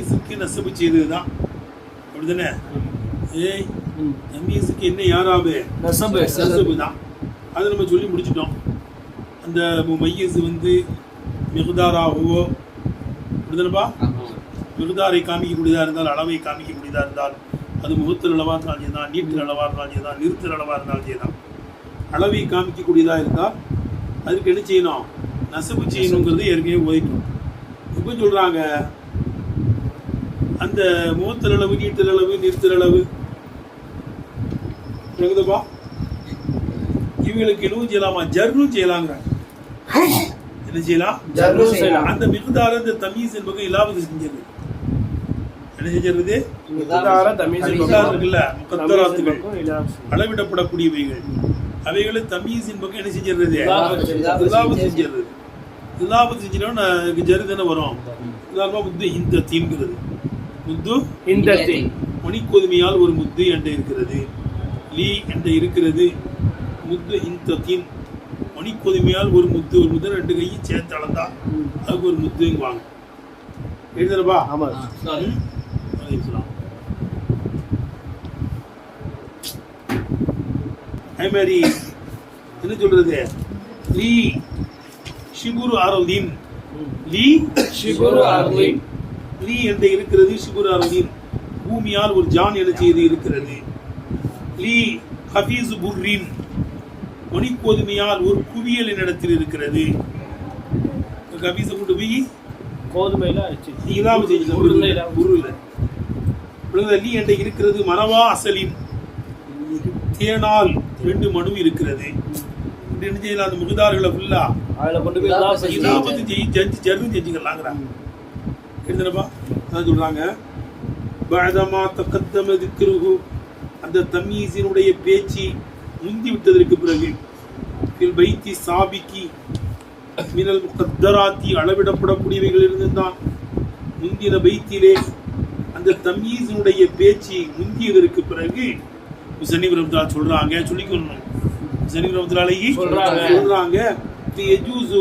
தமீஸுக்கு நசபு செய்ததுதான். அப்படிதானே? ஏய் தமீஸுக்கு என்ன யாராவே? நசபு நசபு தான் அதை நம்ம சொல்லி முடிச்சிட்டோம். அந்த மையஸ் வந்து மிகுதாராகவோ அப்படிதானப்பா? மிகுதாரை காமிக்கக்கூடியதாக இருந்தால் அளவை காமிக்கக்கூடியதாக இருந்தால் அது முகத்தில் அளவாக இருந்தாலும் செய்தான் நீட்டில் அளவாக இருந்தாலும் செய்தான் நிறுத்தல் அளவாக இருந்தாலும் செய்தான் அளவை காமிக்கக்கூடியதாக இருந்தால் அதுக்கு என்ன செய்யணும்? நசபு செய்யணுங்கிறது ஏற்கனவே ஓதிட்டோம் இப்போ சொல்கிறாங்க அந்த முகத்தல் அளவு நீட்டல் அளவு நிறுத்தல் அளவு விளங்குதுப்பா இவங்களுக்கு என்னவும் செய்யலாமா? ஜர்ரும் செய்யலாங்கிறாங்க. என்ன செய்யலாம். அந்த மிகுதார இந்த தமீஸ் என்பது இல்லாவது செஞ்சது. என்ன மிகுதார் இருக்குல்ல? இலாப் அளவிடப்படக்கூடியவைகள். அவைகளை என்ன செஞ்சிருது. இலாபத் செஞ்சிருது செஞ்சிட்டோம்னா ஜரு தானே வரும். உதாரணமா முத்து இந்த தீன்கிறது முத்து இந்த தீ மணிக்கொதுமையால் ஒரு முத்து என்ற இருக்கிறது. லீ என்ற இருக்கிறது. முத்து இந்த தீன் மணிக்கொதுமையால் ஒரு முத்து ஒரு முத்து ரெண்டு கையும் சேர்த்து அளந்தா அதுக்கு ஒரு முத்துங்குவாங்க எழுதுறப்பா? ஆமா. ம்? அலைஹிஸ்ஸலாம். அதே மாதிரி என்ன சொல்றது? லீ ஷிபுரு அரதீன் லீ ஷிபுரு அர்லின் லீ என்ற இருக்கிறது ஷிபுரு அரதீன் பூமியால் ஒரு ஜான் என செய்து இருக்கிறது லீ ஹபீஸ் புர்ரின் மணிக்கோதுமையால் ஒரு குவியலின் இடத்தில் இருக்கிறது ஹபீஸை கொண்டு போய் கோதுமையில இதாவு செய்யல உருளையில. உருள விழுதல்லி என்ற இருக்கிறது மனவா அசலின் தேனால் ரெண்டு மனு இருக்கிறது என்ன செய்யலாம் அந்த முகதார்களை ஃபுல்லா அதுல கொண்டு போய் இலாப் செஞ்சு எழுதுனப்பா அதான் சொல்றாங்க. பாதமா தக்கத்தம திக்ருஹு. அந்த தமீஸினுடைய பேச்சு முந்தி விட்டதற்கு பிறகு ஃபில் பைத்தி சாபிக்கி மினல் முகத்தராத்தி அளவிடப்படக்கூடியவைகள் இருந்துதான் முந்தின பைத்திலே அந்த தமீஸினுடைய பேச்சு முந்தியதற்கு பிறகு சனிவரம்தா சொல்றாங்க. சொல்லிக்கணும் சனிவரம்தாலேயே சொல்றாங்க. சொல்றாங்க. எஜூசு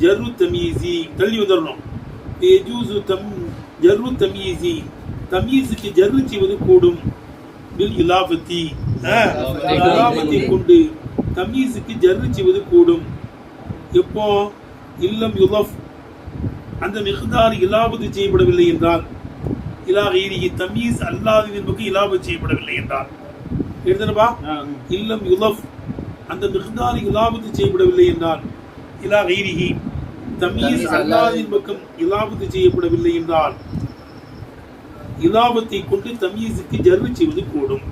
ஜர்ரு தமீசி. தள்ளி வந்துடணும் எஜூசு தம் ஜர்ரு தமீசி. தமீஸுக்கு ஜர்ரு செய்வது கூடும். பில் இலாபத்தி. இலாபத்தை கொண்டு தமீஸுக்கு ஜர்ரு செய்வது கூடும். எப்போ? இல்லம் யுலஃப். அந்த மிகுதார் இலாபத்து செய்யப்படவில்லை என்றால் இலா கைரிஹி தமீஸ் அல்லாததின் பக்கம் இலாபத்து செய்யப்படவில்லை என்றால் எழுதணுப்பா இல்லம் யுலஃப். அந்த மிகுதார் இலாபத்து செய்யப்படவில்லை என்றால் இலா கைரிஹி தமீஸ் அல்லாதின் பக்கம் இலாபத்து செய்யப்படவில்லை என்றால் இலாபத்தை கொண்டு தமீஸுக்கு ஜர்வு செய்வது கூடும்.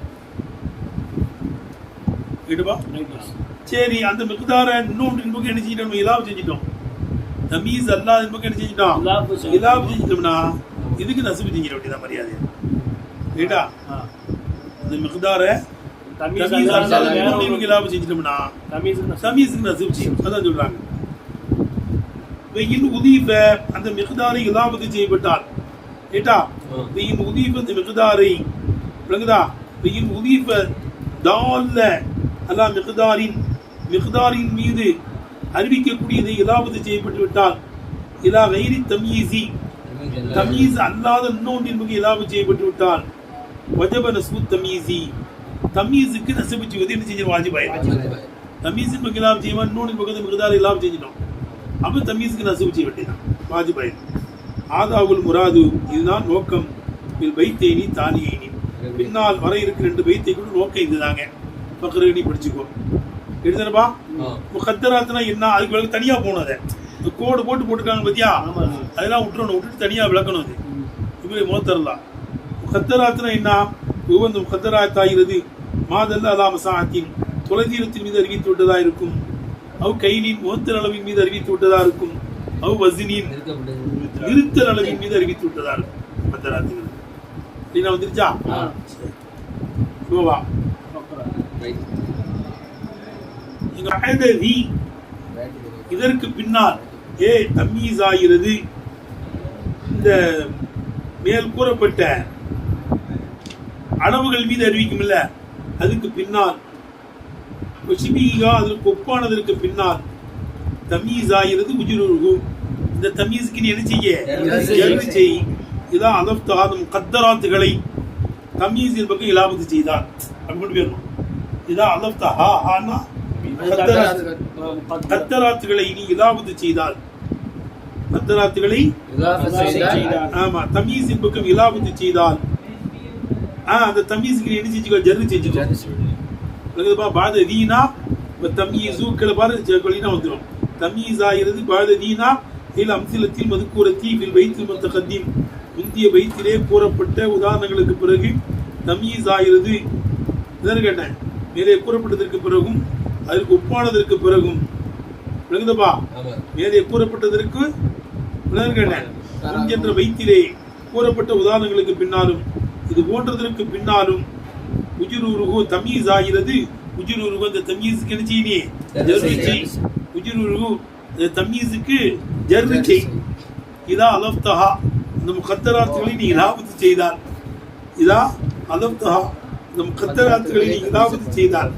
சரி அந்த மிகுதார இன்னொன்று பக்கம் என்ன செஞ்சிட்டோம்? இலாபம் செஞ்சிட்டோம். தமீஸ் அல்லாத பக்கம் என்ன செஞ்சிட்டோம்? இலாபு செஞ்சு- இலாபம் செஞ்சிட்டோம்னா இதுக்கு நசுபு செஞ்சிட வேண்டியதான் மரியாதை? கேட்டா? அந்த மிகுதார தமீஸ் தமீஸ் அல்லாத அல்லாத இன்னொன்று பக்கம் இலாபம் செஞ்சிட்டோம்னா தமீஸ் சமீஸுக்கு நசுபு செய்யும் அதான் சொல்றாங்க. வெயில் உதீப அந்த மிகுதாரை இலாபத்து செய்யப்பட்டால் கேட்டா? வெயில் உதீப அந்த மிகுதாரை விளங்குதா? வெயில் உதீப தால்ல அல்லா மிகுதாரின் மிகுதாரின் மீது அறிவிக்கக்கூடியதை இலாபத்து செய்யப்பட்டு விட்டால் இலா வைரி தமீசி தமீஸ் அல்லாத இன்னொன்றின் மிக இலாபு செய்யப்பட்டு விட்டால் வஜப நஸ்பு தமீசி தமீஸுக்கு நசபு செய்வது என்ன செஞ்சு வாஜிபாயிரும் தமீஸின் பக்கம் இலாபம் செய்வான் இன்னொன்று பக்கத்து மிகுதார் இலாபம் செஞ்சிட்டோம் அப்போ தமீஸுக்கு நசுவு செய்ய வேண்டியதான் வாஜிபாயின் ஆதாவுல் முராது இதுதான் நோக்கம். இல் பைத்தேனி தானியேனி. பின்னால் வர இருக்கிற ரெண்டு பைத்தை கூட நோக்கம் இதுதாங்க. பக்கரேனி படிச்சுக்கோ. எழுதுனப்பா முகத்தராத்துனா என்ன? அதுக்கு விளக்கு தனியா போகணும் அதை. கோடு போட்டு போட்டுருக்காங்க பத்தியா. அதெல்லாம் விட்டுறணும். விட்டுட்டு தனியா விளக்கணும் அது. இப்படி மோத்தரலாம் முகத்தராத்துனா என்ன? உகந்த முகத்தராத்தாகிறது. மாதல்ல அலாம சாத்தின். தொலைதீரத்தின் மீது அறிவித்து விட்டதா இருக்கும். அவ் கைனின் முகத்தல் அளவின் மீது அறிவித்து விட்டதா இருக்கும். அவ் வசினின் நிறுத்தல் அளவின் மீது அறிவித்து விட்டதா இருக்கும். முகத்தராத்துங்கிறது அப்படின்னா வந்துருச்சா? ஆ. சரி. இப்போ வா. இங்க அஹதவி இதற்கு பின்னால் ஏ தம்மீஸ் ஆகிறது இந்த மேல் கூறப்பட்ட அளவுகள் மீது அறிவிக்கும்ல அதுக்கு பின்னால் சிபிகா அதற்கு ஒப்பானதற்கு பின்னால் தமீஸ் ஆகிறது உஜுருகு இந்த தமீஸுக்கு நீ என்ன செய்ய? செய். இதா அதப்தாதும் கத்தராத்துகளை தமீஸின் பக்கம் இலாபத்து செய்தார். அப்படி கொண்டு போயிடணும். இதா அதப்தா ஹா ஹானா கத்தராத் கத்தராத்துகளை நீ இலாபத்து செய்தால் கத்தராத்துகளை ஆமா தமீஸின் பக்கம் இலாபத்து செய்தால் ஆ அந்த தமீஸுக்கு என்ன செஞ்சுக்கோ? ஜர்ரு செஞ்சுக்கோ. பாத தீனா இப்போ தமீசு கீழே பாரு கொலினா வந்துடும் தமீஸ் ஆகிறது பாத தீனா இல் அம்சிலத்தில் மதுக்கூரத்தி இல் வைத்தில் மத்த கத்தீம் முந்திய வைத்திலே கூறப்பட்ட உதாரணங்களுக்கு பிறகு தமீஸ் ஆகிறது. இதான் கேட்டேன். மேலே கூறப்பட்டதற்கு பிறகும் அதற்கு ஒப்பானதற்கு பிறகும். விளங்குதப்பா மேலே கூறப்பட்டதற்கு கேட்டேன். என்ற வைத்திலே கூறப்பட்ட உதாரணங்களுக்கு பின்னாலும் இது போன்றதற்கு பின்னாலும் உஜுருருகு தமீஸ் ஆகிறது உஜுருருகு அந்த தமீஸுக்கு என்ன செய்யணியே ஜர்ரு செய். உஜுருருகு அந்த தமீஸுக்கு ஜர்ரு செய். இதா அலப்தஹா இந்த முகத்தராத்துகளை நீ இலாபத்து செய்தால். இதா அலப்தஹா இந்த முகத்தராத்துகளை நீ இலாபத்து செய்தால்.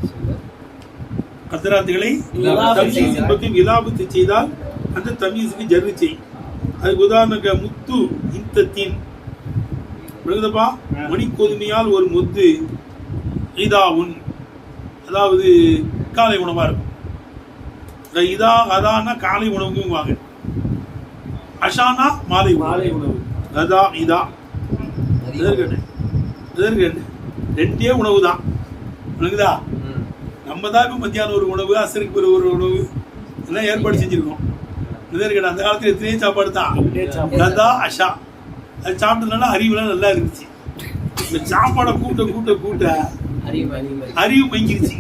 கத்தராத்துகளை தமீஸின் பக்கம் இலாபத்து செய்தால் அந்த தமீஸுக்கு ஜர்ரு செய். அதுக்கு உதாரணங்க முத்து இந்தத்தின் விழுந்தப்பா மணிக்கொதுமையால் ஒரு முத்து. இதாவுன் அதாவது காலை உணவா இருக்கும். இதா அதான்னா காலை உணவுங்குவாங்க அஷானா மாலை மாலை உணவு. அதா இதா. இதற்கு இதற்கு ரெண்டே உணவு தான் விளங்குதா நம்ம தான் இப்போ மத்தியானம் ஒரு உணவு அசருக்கு பிறகு ஒரு உணவு எல்லாம் ஏற்பாடு செஞ்சிருக்கோம். இதற்கு அந்த காலத்துல எத்தனையோ சாப்பாடு தான். கதா அஷா. அது சாப்பிட்டதுனால அறிவுலாம் நல்லா இருந்துச்சு. இந்த சாப்பாடை கூட்ட கூட்ட கூட்ட அறிவு மங்கிருச்சு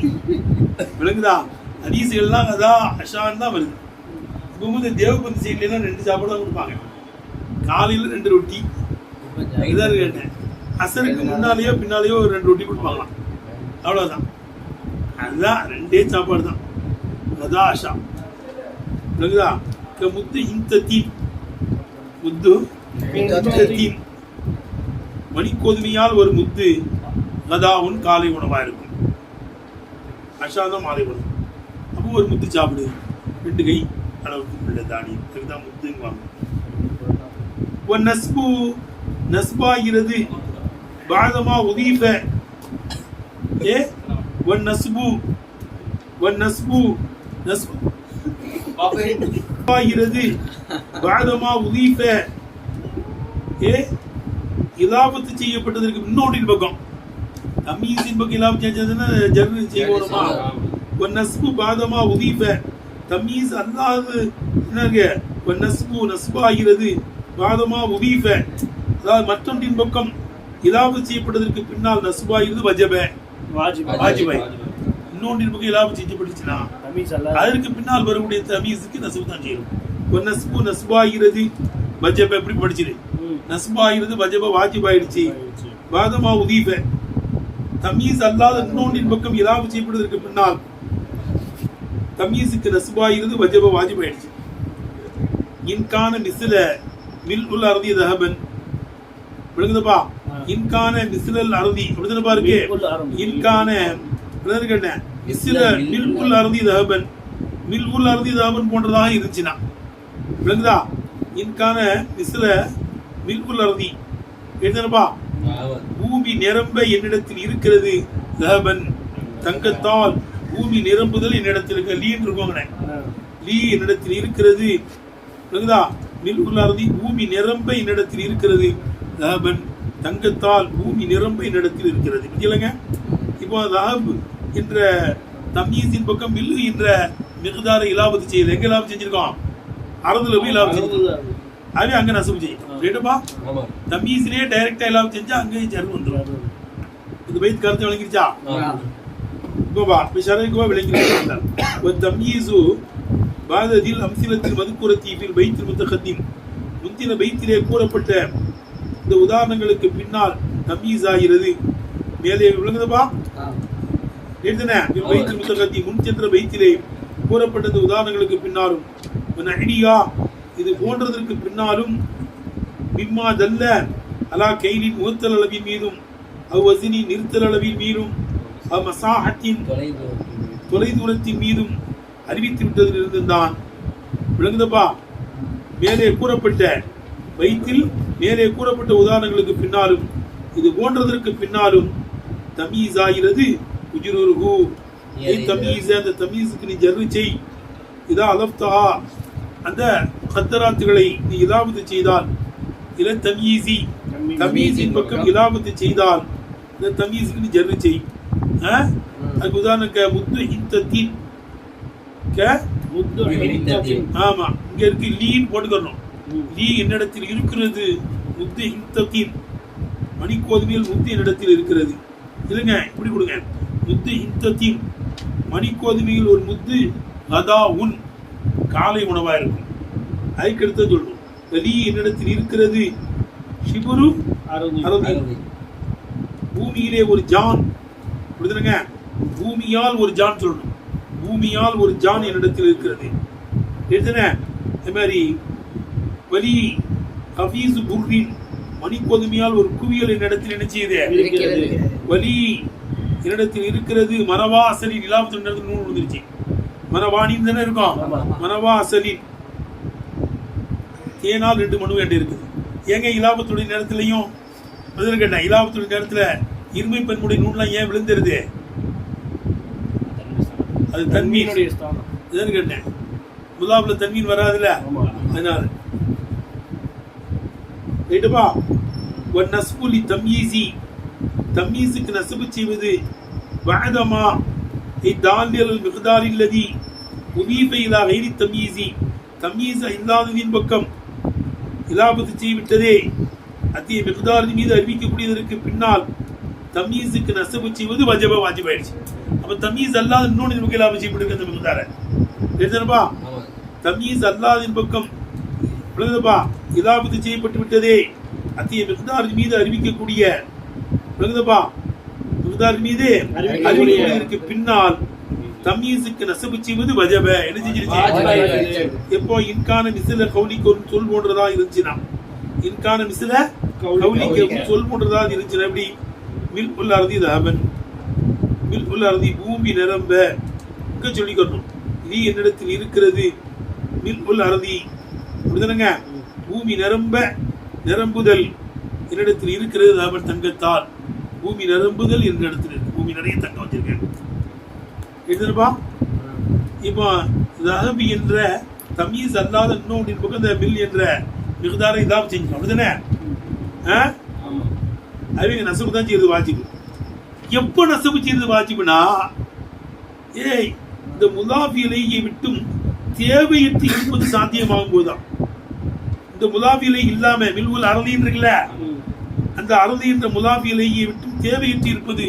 விளங்குதா? ஹதீசுகள்லாம் அதா அஷான்னு தான் வருது. இப்போ வந்து தேவபந்தி சைட்லாம் ரெண்டு சாப்பாடு தான் கொடுப்பாங்க. காலையில் ரெண்டு ரொட்டி. இதான் கேட்டேன். அசருக்கு முன்னாலேயோ பின்னாலேயோ ஒரு ரெண்டு ரொட்டி கொடுப்பாங்களாம். அவ்வளோதான் அதுதான் ரெண்டே சாப்பாடு தான். அதுதான் ஆஷா விளங்குதா? க முத்து இந்த தீன் முத்து இந்த தீன் மணிக்கோதுமையால் ஒரு முத்து. நதாவும் காலை உணவா இருக்கும் அஷாதம் மாலை உணவு. அப்போ ஒரு முத்து சாப்பிடு. ரெண்டு கை அளவுக்கு உள்ள தானியம் அதுதான் முத்துங்குவாங்க ஒன் நஸ்பு. நஸ்பாகிறது. பாதமா உதீப. ஏ? ஒன் நஸ்பு. ஒன் நஸ்பு. நஸ்பு. ஆகிறது பாதமா உதீப. ஏ? இலாபத்து செய்யப்பட்டதற்கு முன்னோட்டின் பக்கம். தமீசின் பக்கம் இலாபம் செஞ்சதுன்னா ஜர்னு செய்வோமா ஒரு நஸ்பு பாதமா உதீஃப தமீஸ் அல்லாது என்னங்க ஒரு நஸ்பு நஸ்பாகிறது பாதமா உதீஃப அதாவது மற்றொன்றின் பக்கம் இலாபு செய்யப்பட்டதற்கு பின்னால் நஸ்பாகிறது வஜப வாஜிப் வாஜிபாய் இன்னொன்றின் பக்கம் இலாபு செய்யப்பட்டுச்சுன்னா அதற்கு பின்னால் வரக்கூடிய தமீஸுக்கு நசுபு தான் செய்யணும் ஒரு நஸ்பு நஸ்பாகிறது வஜப எப்படி படிச்சிரு ம். நஸ்பாகிறது வஜப வாஜிபாயிடுச்சு வாதமா உதீப தமீஸ் அல்லாத இன்னொன்றின் பக்கம் இலாபு செய்யப்படுவதற்கு பின்னால் தமீஸுக்கு நசுபாயிருந்து வஜப வாஜிபாயிடுச்சு. இன்கான மிசில மில் உல் அறுதி தஹபன். விளங்குதுப்பா? ஆ. இன்கான மிசிலல் அறுதி அப்படிதானே அறுதி. இன்கான என்ன மிசில மில் உல் அறுதி தஹபன் மில் உல் அறுதி தஹபன். போன்றதாக இருந்துச்சுன்னா. விளங்குதா? இன்கான மிசில மில் உல் அறுதி எழுதுனப்பா? பூமி நிரம்ப என்னிடத்தில் இருக்கிறது லஹபன் தங்கத்தால் பூமி நிரம்புதல் என்னிடத்தில் இருக்க. லீன் இருக்கோங்கண்ணே லீ என்னிடத்தில் இருக்கிறது. புரியுதா? மில்குலாரதி பூமி நிரம்ப என்னிடத்தில் இருக்கிறது லஹபன் தங்கத்தால் பூமி நிரம்ப என்னிடத்தில் இருக்கிறது. இல்லைங்க? இப்போ லஹப் என்ற தமீஸின் பக்கம் மில்லு என்ற மிகுதார இலாபத்து செய்யல. எங்க இலாபம் செஞ்சிருக்கோம் அறதுல போய் இலாபம் செஞ்சிருக்கோம் அது அங்க நசுப்பு செய்யும் ரெண்டுமா தம்பீஸ்லயே டைரக்ட் டைலாக் செஞ்சா அங்கே ஜர்வு வந்துடும் இந்த பைத் கருத்து விளங்கிருச்சா கோபா பிஷரகோ விளங்கிருக்கிறார் ஒரு தம்பீசு பாதத்தில் அம்சிலத்தில் மதுக்கூர தீவில் பைத்தில் முத்தகத்தின் முந்தின பைத்திலே கூறப்பட்ட இந்த உதாரணங்களுக்கு பின்னால் தம்பீஸ் ஆகிறது மேலே விளங்குதுப்பா எழுதின பைத்தில் முத்தகத்தி முன் சென்ற பைத்திலே கூறப்பட்ட இந்த உதாரணங்களுக்கு பின்னாலும் அடியா இது போன்றதற்கு பின்னாலும் மிம்மா தல்ல அலா கைலின் முகத்தல் அளவின் மீதும் அவ் வசினி நிறுத்தல் அளவின் மீதும் அவ் மசாஹத்தின் தொலைதூரத்தின் மீதும் அறிவித்து விட்டதில் இருந்துதான் விளங்குதப்பா. மேலே கூறப்பட்ட வயிற்றில் மேலே கூறப்பட்ட உதாரணங்களுக்கு பின்னாலும் இது போன்றதற்கு பின்னாலும் தமீஸ் ஆகிறது உஜுருஹு. தமீஸ் அந்த தமீஸுக்கு நீ ஜர்ரு செய். இதா அலப்தா அந்த கத்தராத்துகளை நீ இலாபத்து செய்தால் இல தமீசி தமீஸின் பக்கம் இலாபத்து செய்தால் இந்த தமீஸுக்கு நீ ஜர்ரு செய். ஆ? அதுக்கு உதாரணம் க முத்து இந்தத்தின் க? முத்து. ஆமா. இங்க இருக்கு லீன் போட்டுக்கணும். லீ என்னிடத்தில் இருக்கிறது முத்து இந்தத்தின் மணிக்கோதுமையில் முத்து என்னிடத்தில் இருக்கிறது. இல்லைங்க இப்படி கொடுங்க. முத்து இந்தத்தின் மணிக்கோதுமையில் ஒரு முத்து அதா உன் காலை உணவா இருக்கும். அதுக்கு அடுத்து சொல்லணும் லீ என்னிடத்தில் இருக்கிறது? சிபுரு பூமியிலே ஒரு ஜான். புரியுதுங்க பூமியால் ஒரு ஜான் சொல்லணும். பூமியால் ஒரு ஜான் என்னிடத்தில் இருக்கிறது. எடுத்துன அதே மாதிரி வலி ஹபீஸ் புர்ரின் மணிக்கொதுமையால் ஒரு குவியல் என்னிடத்தில் என்ன செய்யுது? வலி என்னிடத்தில் இருக்கிறது. மரவாசலின் இலாபத்து நேரத்தில் நூல் விழுந்துருச்சு. மரவாணின்னு தானே இருக்கும் ஆமா. மரவாசலின் தேனால் ரெண்டு மனு வேண்டி இருக்குது ஏங்க இலாபத்துடைய நேரத்திலையும் பதில் கேட்டேன் இலாபத்துடைய நேரத்துல இருமை பெண்முடைய நூல்லாம் ஏன் விழுந்துருது? அது ஸ்தானம். இதுன்னு கேட்டேன். முலாப்ல தன்மீன் வராதுல்ல? அதனால. ரைட்டுப்பா ஒன் நஸ்புலி தம்யீசி. தம்யீஸுக்கு நசபு செய்வது வஅதமா? இத்தாலியல் மிகுதார் இல்லதி உதீப இலா கைரி தம்யீசி தம்யீஸ் இல்லாததின் பக்கம் இலாபத்து செய்விட்டதே அத்திய மிகுதாரின் மீது அறிவிக்கக்கூடியதற்கு பின்னால் தம்யீஸுக்கு நசபு செய்வது வஜப வாஜிபாயிடுச்சு அப்ப தம்யீஸ் அல்லாத இன்னொன்று நமக்கு இலாபம் செய்யப்படுது அந்த மிகுதார தெரிஞ்சனப்பா ஆமா தமீஸ் அல்லாதின் பக்கம் விளங்குதப்பா இலாபத்து செய்யப்பட்டு விட்டதே அத்திய மிகுதாரின் மீது அறிவிக்கக்கூடிய விளங்குதப்பா மிகுதாரின் மீது அறிவிக்கக்கூடியதற்கு பின்னால் தமீஸுக்கு நசபு செய்வது வஜப. என்ன செஞ்சிருச்சு. எப்போ இன்கான மிசில கவுலிக்கு ஒரு சொல் போன்றதா இருந்துச்சுன்னா இன்கான மிசில கவுலி- கவுலிக்கு கவுலிக்க. சொல் போன்றதா இருந்துச்சுன்னா எப்படி? மில் உள்ள அறுதி தாபன் மில் உள்ள அறுதி பூமி நிரம்ப. சொல்லிக்கணும் நீ என்னிடத்தில் இருக்கிறது மில் உள்ள அறுதி அப்படிதானங்க பூமி நிரம்ப நிரம்புதல். என்னிடத்தில் இருக்கிறது தாபன் தங்கத்தால். பூமி நிரம்புதல் என்னிடத்தில் இருக்கு பூமி நிறைய தங்கம் வச்சிருக்கேன் எழுதுப்பா இப்போ ரஹபி என்ற தமீஸ் அல்லாத இன்னொன்று பக்கம் இந்த மில் என்ற மிகுதாரை இதாக செஞ்சோம் அப்படிதானே? ஆ? அவங்க நசபு தான் செய்யறது வாஜிபு. எப்போ நசபு செய்யறது வாஜிபுனா ஏய் இந்த முலாஃபிலையை விட்டும் தேவையற்று இருப்பது சாத்தியமாகும் போதுதான் இந்த முலாஃபிலை இல்லாம மில்வுல் அறதின்னு இருக்குல்ல. அந்த அறுதி என்ற முலாஃபிலையை விட்டும் தேவையற்று இருப்பது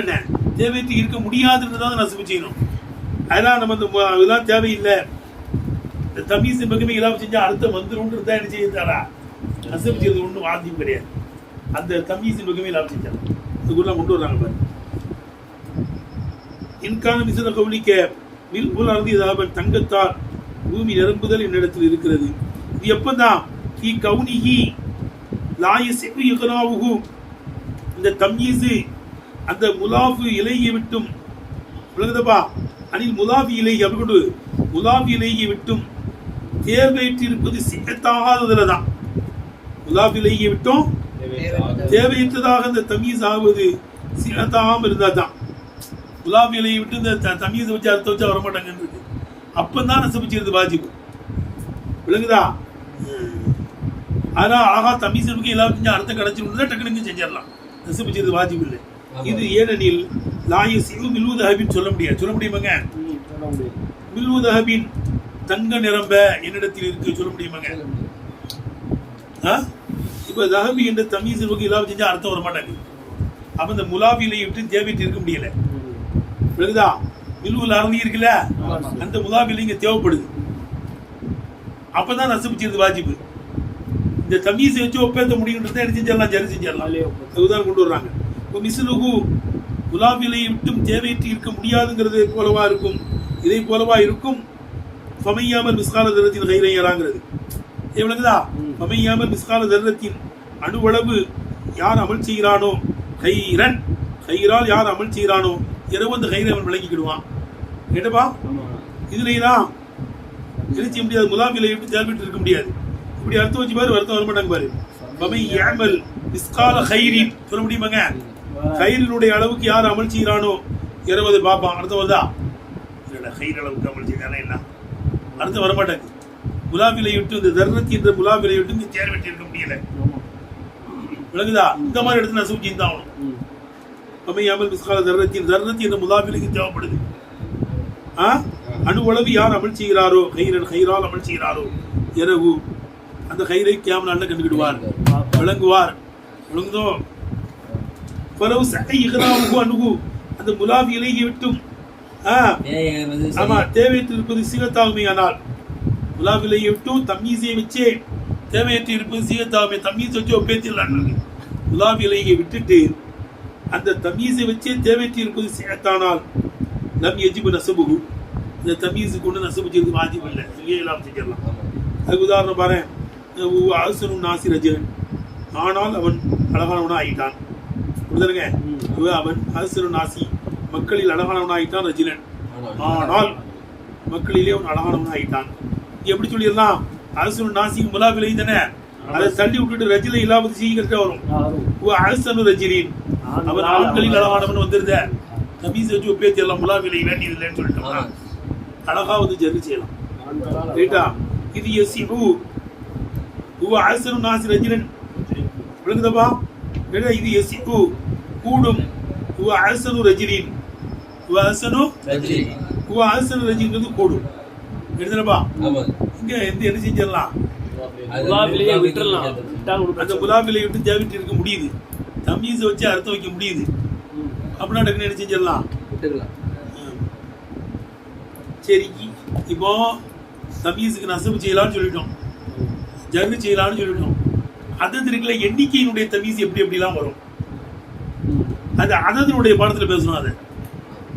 என்ன தேவையற்று இருக்க முடியாதுன்றதான் தான் செய்யணும். அதெல்லாம் நம்ம இந்த இதெல்லாம் தேவையில்லை. இந்த தமீஸ் பக்கமே இதெல்லாம் செஞ்சால் அடுத்த வந்துடும் தான் என்ன செய்யுதாரா நசபு செய்யறது ஒன்றும் வாத்தியம் கிடையாது. அந்த தமிழ் பக்கமே இல்லாமல் செஞ்சாங்க. இதுக்குள்ள கொண்டு வர்றாங்க பாரு. இன்கான மிசில கவுளிக்க மில் உலர்ந்து அறுதி தங்கத்தால் பூமி நிரம்புதல் என்னிடத்தில் இருக்கிறது. இது எப்பதான் கி கவுனிகி லாயசிபு இகனாவுகு இந்த தம்யீசு அந்த முலாஃபு இலையை விட்டும் விளங்குதப்பா? அனில் முலாஃபி இலை அப்படி முலாஃபி இலையை விட்டும் தேவையற்றிருப்பது சிகத்தாகாததுல தான் முலாஃபி இலையை விட்டும் தேவையற்றதாக. இந்த தமீஸ் ஆகுவது சிகத்தாகாம இருந்தா தான் முலாஃபி இலையை விட்டு இந்த த- தமீஸை வச்சு அர்த்தம் வச்சா வரமாட்டாங்கன்றது. அப்பந்தான் நசபிச்சிருது வாஜிபு. விளங்குதா? ஆனா அழகா தமீஸ் இருக்கு எல்லாரும் செஞ்சு அர்த்தம் கிடைச்சிருந்தா டக்குனு செஞ்சிடலாம். நசபு செய்யறது வாஜிப் இல்லை இது ஏனெனில் லாய சிவு மில்வுதஹபின் சொல்ல முடியாது. சொல்ல முடியுமாங்க ம், சொல்ல முடியாது. மில்வுதஹபின் தங்க நிரம்ப என்னிடத்தில் இருக்கு சொல்ல முடியுமாங்க? இப்ப தஹபி என்ற தமீஸ் இருக்கு இல்லாம செஞ்சா அர்த்தம் வர மாட்டாங்க அப்ப இந்த முலாபிலை விட்டு தேவைட்டு இருக்க முடியல. விளக்குதா மில்வுல் அறந்தி இருக்குல்ல. அந்த முலாபிலை இங்க தேவைப்படுது. அப்பதான் நசபு செய்யறது வாஜிபு. இந்த தமீஸை வச்சு ஒப்பேத்த முடியுன்றது என்ன செஞ்சிடலாம் ஜரி செஞ்சிடலாம் நாளே ஒப்பந்தம். அது உதாரணம் கொண்டு வர்றாங்க. இப்போ மிஸ்லுகு முலாபிலை விட்டும் தேவையற்று இருக்க முடியாதுங்கிறது போலவா இருக்கும் இதை போலவா இருக்கும். ஃபமையாமல் மிஸ்கால தரத்தின் கைரையராங்கிறது எவ்வளவுதா. ஃபமையாமல் மிஸ்கால தரத்தின் அணுவளவு யார் அமல் செய்கிறானோ? கைரன் கைரால் யார் அமல் செய்கிறானோ? இரவு அந்த கைரை அவன் விளங்கிக்கிடுவான் கேட்டப்பா? என்ன செய்ய முடியாது முலாபிலை விட்டு தேவைட்டு இருக்க முடியாது. இப்படி அர்த்தம் வச்சு பாரு வருத்தம் வர மாட்டாங்க பாரு. பமை யாமல் இஸ்கால ஹைரி சொல்ல முடியுமாங்க? ஹைரினுடைய அளவுக்கு யார் அமல் செய்கிறானோ? இருபது பாப்பான் அடுத்த வருதா இல்லைடா ஹைர் அளவுக்கு அமல் செய்தானே என்ன? அடுத்து வரமாட்டாங்க முலாபிலை விட்டு இந்த தர்ணத்தி என்ற குலாபிலை விட்டு இந்த தேர் வெட்டி இருக்க முடியல. விளங்குதா? இந்த மாதிரி இடத்துல சூழ்ச்சி தான் ஆகணும். அமையாமல் மிஸ்கால தர்ணத்தின் தர்ணத்தி என்ற முலாபிலைக்கு தேவைப்படுது. ஆ? அணுவளவு யார் அமல் செய்கிறாரோ? கயிறன் கயிறால் அமல் செய்கிறாரோ? இரவு. அந்த கயிறை கேம நாளில் கண்டுக்கிடுவார் விளங்குவார். விளங்குதோ? பலவு சட்டை இகதாவுக்கு அணுகு அந்த முலாவியலை விட்டும். ஆமா தேவையற்று இருப்பது சீகத்தாகுமையானால் முலாவிலையை விட்டும் தம்மீசியை வச்சே தேவையற்று இருப்பது சீகத்தாகுமை. தம்மீஸ் வச்சு ஒப்பேத்திடலாம் முலாவிலையை விட்டுட்டு அந்த தமீஸை வச்சே தேவையற்று இருப்பது சீகத்தானால் நம் எஜிபு நசபுகு இந்த தமீஸுக்கு ஒன்று நசபு செய்வது வாஜிப் இல்லை. செய்யலாம் செஞ்சிடலாம். அதுக்கு உதாரணம் பாரு அரசனும் நாசி ரஜன் ஆனால் அவன் அழகானவனா ஆயிட்டான் புரிதலுங்க அவன் அரசனும் நாசி. மக்களில் அழகானவனா ஆயிட்டான் ரஜினன் ஆனால் மக்களிலே அவன் அழகானவன் ஆயிட்டான் எப்படி சொல்லிடலாம்? அரசனு நாசிக்கு முலா விலை தானே அதை தள்ளி விட்டுட்டு ரஜிலை இல்லாமல் சீக்கிரட்டா வரும். அரசனு ரஜினின். அவன் ஆண்களில் அழகானவன் வந்திருந்த. கமீஸ் வச்சு எல்லாம் முலா விலை வேண்டி இல்லைன்னு சொல்லிட்டோம் அழகா வந்து ஜெர்ரி செய்யலாம். ரைட்டா இது எசிஹு ஹுவ அரசனு நாசி ரஜினன் விளங்குதப்பா இது எசிஹு கூடும் ஹுவ அரசனு ரஜினின் ஹுவ அரசனு ஹுவ அரசனு ரஜின்றது கூடும் இங்க எந்த என்ன செஞ்சிடலாம் அந்த முலாபிலை விட்டு தேவிட்டு இருக்க முடியுது. தம்மீஸை வச்சு அர்த்தம் வைக்க முடியுது. அப்படின்னா டக்குன்னு என்ன செஞ்சிடலாம். சரி இப்போ தமீஸுக்கு நசபு செய்யலாம்னு சொல்லிட்டோம். ஜர்ரு செய்யலாம்னு சொல்லிட்டோம். அதது இருக்குல்ல எண்ணிக்கையினுடைய தமீஸ் எப்படி எப்படிலாம் வரும். அது அதனுடைய பாடத்துல பேசணும் அது.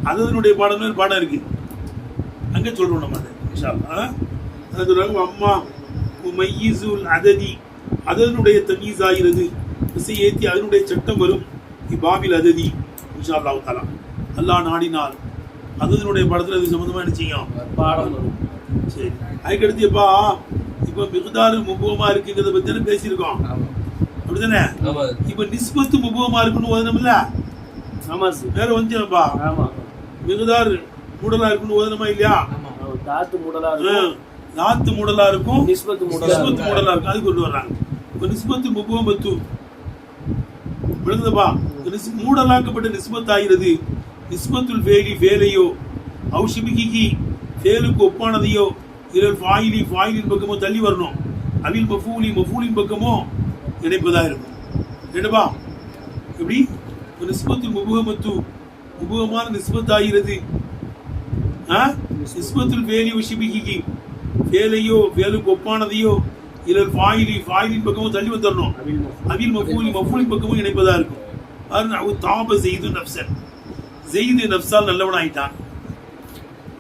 அதனுடைய பாடம்னு ஒரு பாடம் இருக்கு. அங்க சொல்றோம் நம்ம அதை. அது சொல்றாங்க அம்மா மையீசுல் அததி. அதனுடைய தமீஸ் ஆகிறது ஏத்தி அதனுடைய சட்டம் வரும் இப்பாபில் அததி இன்ஷா அல்லாஹ் தாலா அல்லாஹ் நாடினால். அதனுடைய படத்துல அது சம்பந்தமா என்ன செய்யும்? பாடம் வரும். சரி. அதுக்கடுத்து எப்பா இப்போ மிகுதாரு முபுவமா இருக்குங்கிறத பத்தி தானே பேசியிருக்கோம். அப்படிதானே? இப்போ நிஸ்பத்து முபுவமா இருக்குன்னு ஓதனமில்ல ஆமா வேற வந்துப்பா ஆமா. மிகுதார் மூடலா இருக்குன்னு ஓதனமா இல்லையா? ஆமா. தாத்து மூடலா இருக்கும். நாத்து மூடலா இருக்கும். நிஸ்பத்து மூடலா நிஸ்பத்து மூடலா இருக்கும். அது கொண்டு வர்றாங்க. இப்போ நிஸ்பத்து முபுவமத்து விளங்குதப்பா. நிஸ்- மூடலாக்கப்பட்ட நிஸ்பத் ஆகிறது நிஸ்பத்துல் வேலி வேலையோ ஔஷிபிகி வேலுக்கு ஒப்பானதையோ இதில் ஃபாயிலி ஃபாயிலின் பக்கமோ தள்ளி வரணும். அவில் மஃபூலி மஃபூலின் பக்கமோ இணைப்பதா இருக்கும். என்னப்பா எப்படி? நிஸ்பத்து முபுகமத்து முபுகமான நிஸ்பத் ஆகிறது ஆ? நிஸ்பத்துல் வேலி உஷிபிகி வேலையோ வேலுக்கு ஒப்பானதையோ இதில் ஃபாயிலி ஃபாயிலின் பக்கமோ தள்ளி வந்துடணும் அவில் மஃபூல். மஃபூலின் பக்கமும் இணைப்பதா இருக்கும். அவ தாப செய்து நப்சன் செய்து நப்சால் நல்லவன் ஆயிட்டான்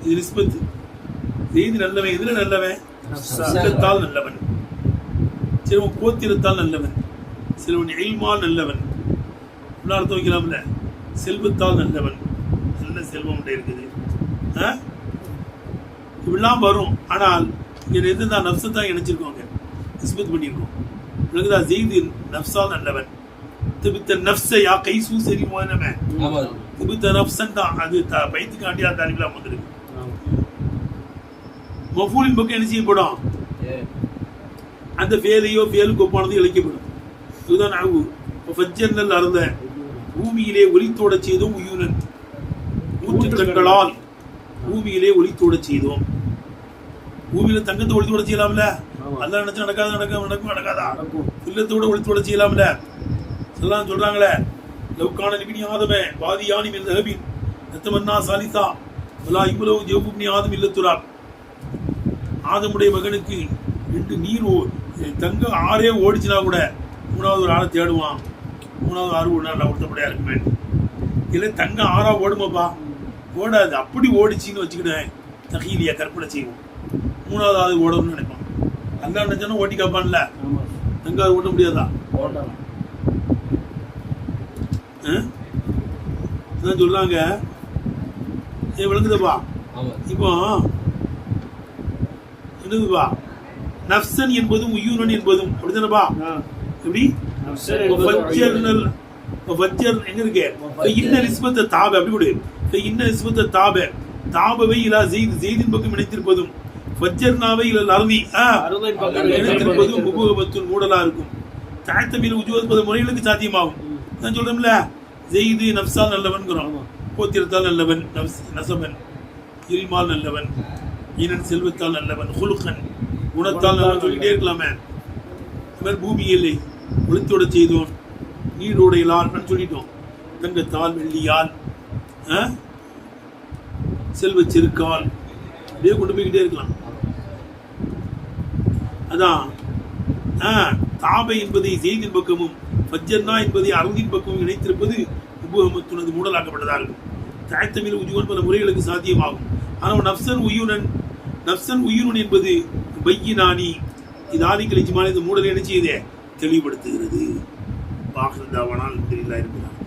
இது நிஸ்பத்து. செய்து நல்லவன் எதுல நல்லவன்? சிலத்தால் நல்லவன். சிலவன் கோத்திரத்தால் நல்லவன். சிலவன் எய்மால் நல்லவன். அர்த்தம் வைக்கலாம்ல? செல்வத்தால் நல்லவன். நல்ல செல்வம் இருக்குது? இப்படிலாம் வரும். ஆனால் இங்க எது தான் நப்சை தான் இணைச்சிருக்கோங்க நிஸ்பத் பண்ணியிருக்கோம். விளங்குதா செய்து நப்சால் நல்லவன். திபித்த நப்சை யா கை சூசரி மோனவன் திபித்த நப்சன் தான். அது த பைத்துக்காண்டி அந்த அறிவிலாம் வந்துருக்கு. மஃபூலின் பக்கம் என்ன செய்யப்படும்? அந்த வேலையோ வேலுக்கு ஒப்பானது இழைக்கப்படும். இதுதான் அழகு ஃபஜ்ஜன்னல் அருந்த பூமியிலே ஒளித்தோட செய்தோம் உயூனன். ஊற்றுக்கண்களால் பூமியிலே ஒளித்தோட செய்தோம். பூமியில தங்கத்தை ஒளித்தோட செய்யலாம்ல. அதெல்லாம் நினைச்சு நடக்காது? நடக்க நடக்கும்? நடக்காதா. இல்லத்தோட ஒளித்தோட செய்யலாம்ல? சொல்லலாம் சொல்றாங்களே. லவ்கான லிபினி ஆதமே வாதியானி மின் தகபின். நத்தமன்னா சாலிசா. வலா இவ்வளவு ஜெவுப்னி ஆதம் இல்லத்துரா ஆதமுடைய மகனுக்கு ரெண்டு நீர் தங்க ஆறே ஓடிச்சுனா கூட மூணாவது ஒரு ஆளை தேடுவான். மூணாவது ஆறு ஒரு நாள் ஒருத்தப்படியா இருக்குமே. இல்லை தங்க ஆறா ஓடுமாப்பா. ஓடாது. அப்படி ஓடிச்சின்னு வச்சுக்கிட்டேன். தகீலியா கற்பனை செய்வோம். மூணாவது ஆள் ஓடணும்னு நினைப்பான். அங்க நினைச்சானா ஓட்டி காப்பான்ல. ஆமா. தங்க அது ஓட்ட முடியாதா? ஏ விளங்குதப்பா. இப்போ என்னதுப்பா நஃப்சன் என்பதும் உயூனன் என்பதும். அப்படிதானப்பா. எப்படி? வஜ்ஜர் எங்க இருக்கு? இன்ன நிஸ்பத்த தாப அப்படி கொடு. இன்ன நிஸ்பத்த தாப. தாபவை இலா ஜெயித் ஜெயிதின் பக்கம் இணைத்திருப்பதும். வஜ்ஜர்னாவை இல அருதி இணைத்திருப்பதும் முபுகமத்துல் மூடலா இருக்கும். தாழ்த்தமில் உஜுவது முறைகளுக்கு சாத்தியமாகும். நான் சொல்றேன்ல ஜெயிது நப்சால் நல்லவன்கிறோம் ஆமா. போத்திரத்தால் நல்லவன் நசபன் இல்மால் நல்லவன். ஈனன் செல்வத்தால் நல்லவன் ஹுலுகன் குணத்தால் நல்லவன் சொல்லிட்டே இருக்கலாமே. மாதிரி பூமியிலே ஒளித்தோட செய்தோன் நீரோடையிலால் சொல்லிட்டோம். தங்கத்தால் வெள்ளியால் ஆ? செல்வச் செருக்கால். அப்படியே கொண்டு போய்கிட்டே இருக்கலாம். அதான் தாபை என்பதை செய்தின் பக்கமும் ஃபஜ்ஜர்னா என்பதை அருந்தின் பக்கமும் இணைத்திருப்பது உபகமத்துனது மூடலாக்கப்பட்டதா இருக்கும் தாய்த்தமிழ் உஜுவன் பல முறைகளுக்கு சாத்தியமாகும். ஆனால் நப்சன் உயுனன் நப்சன் உயிருன் என்பது பையினானி. இது ஆதிக்கல் இஜ்மான் இந்த மூடலை என்ன செய்யுதே? தெளிவுபடுத்துகிறது. வாகனதாவனால் தெரியலா இருக்கிறார்